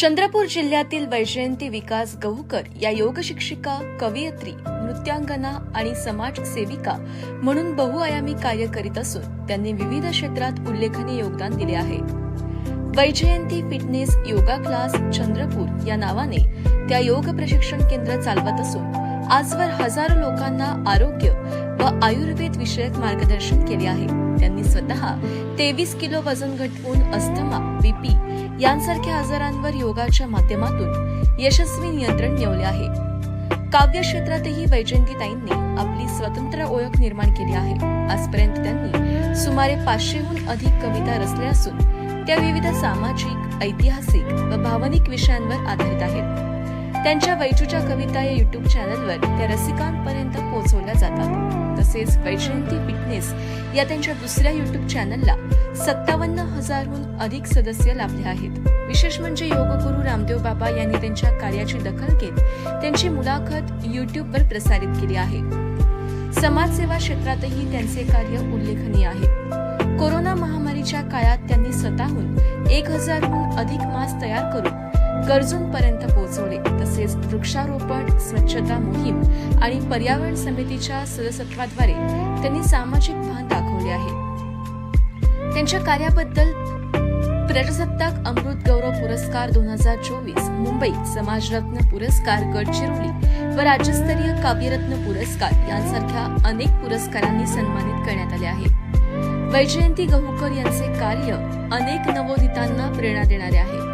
चंद्रपूर जिल्ह्यातील वैजयंती विकास गहुकर या योग शिक्षिका कवयित्री नृत्यांगना आणि समाजसेविका म्हणून बहुआयामी कार्य करीत असून त्यांनी विविध क्षेत्रात उल्लेखनीय योगदान दिले आहे. Vaijayanti fitness yoga class Chandrapur या नावाने त्या योग प्रशिक्षण केंद्र चालवत असून आजवर हजारो लोकांना आरोग्य व आयुर्वेद विषयक मार्गदर्शन केले आहे. त्यांनी स्वतः तेवीस किलो वजन घटवून अस्थमा बीपी यांसारख्या आजारांवर योगाच्या माध्यमातून यशस्वी नियंत्रण मिळवले आहे. काव्य क्षेत्रातही वैजयंतीताईंनी आपली स्वतंत्र ओळख निर्माण केली आहे. आजपर्यंत त्यांनी सुमारे पाचशेहून अधिक कविता रचल्या असून त्या विविध सामाजिक ऐतिहासिक व भावनिक विषयांवर आधारित आहेत. त्यांच्या वैजूच्या कविता या युट्यूब चॅनलवर त्या रसिकांपर्यंत पोहोचवल्या जातात. तसेच वैजयंती फिटनेस या त्यांच्या दुसऱ्या युट्यूब चॅनलला सत्तावन्न हजारहून अधिक सदस्य लाभले आहेत. विशेष म्हणजे योगगुरू रामदेव बाबा यांनी त्यांच्या कार्याची दखल घेत त्यांची मुलाखत युट्यूबवर प्रसारित केली आहे. समाजसेवा क्षेत्रातही त्यांचे कार्य उल्लेखनीय आहे. कोरोना महामारीच्या काळात त्यांनी स्वतःहून एक हजारहून अधिक मास्क तयार करून गरजूंपर्यंत पोहोचवले. तसेच वृक्षारोपण स्वच्छता मोहीम आणि पर्यावरण समितीच्या सदस्यत्वाद्वारे त्यांनी सामाजिक भान दाखवले आहे. त्यांच्या कार्याबद्दल प्रजासत्ताक अमृत गौरव पुरस्कार दोन हजार चोवीस मुंबई समाजरत्न पुरस्कार गडचिरोली व राज्यस्तरीय काव्यरत्न पुरस्कार यांसारख्या अनेक पुरस्कारांनी सन्मानित करण्यात आले आहे. वैजयंती गहुकर यांचे कार्य अनेक नवोदितांना प्रेरणा देणारे आहे.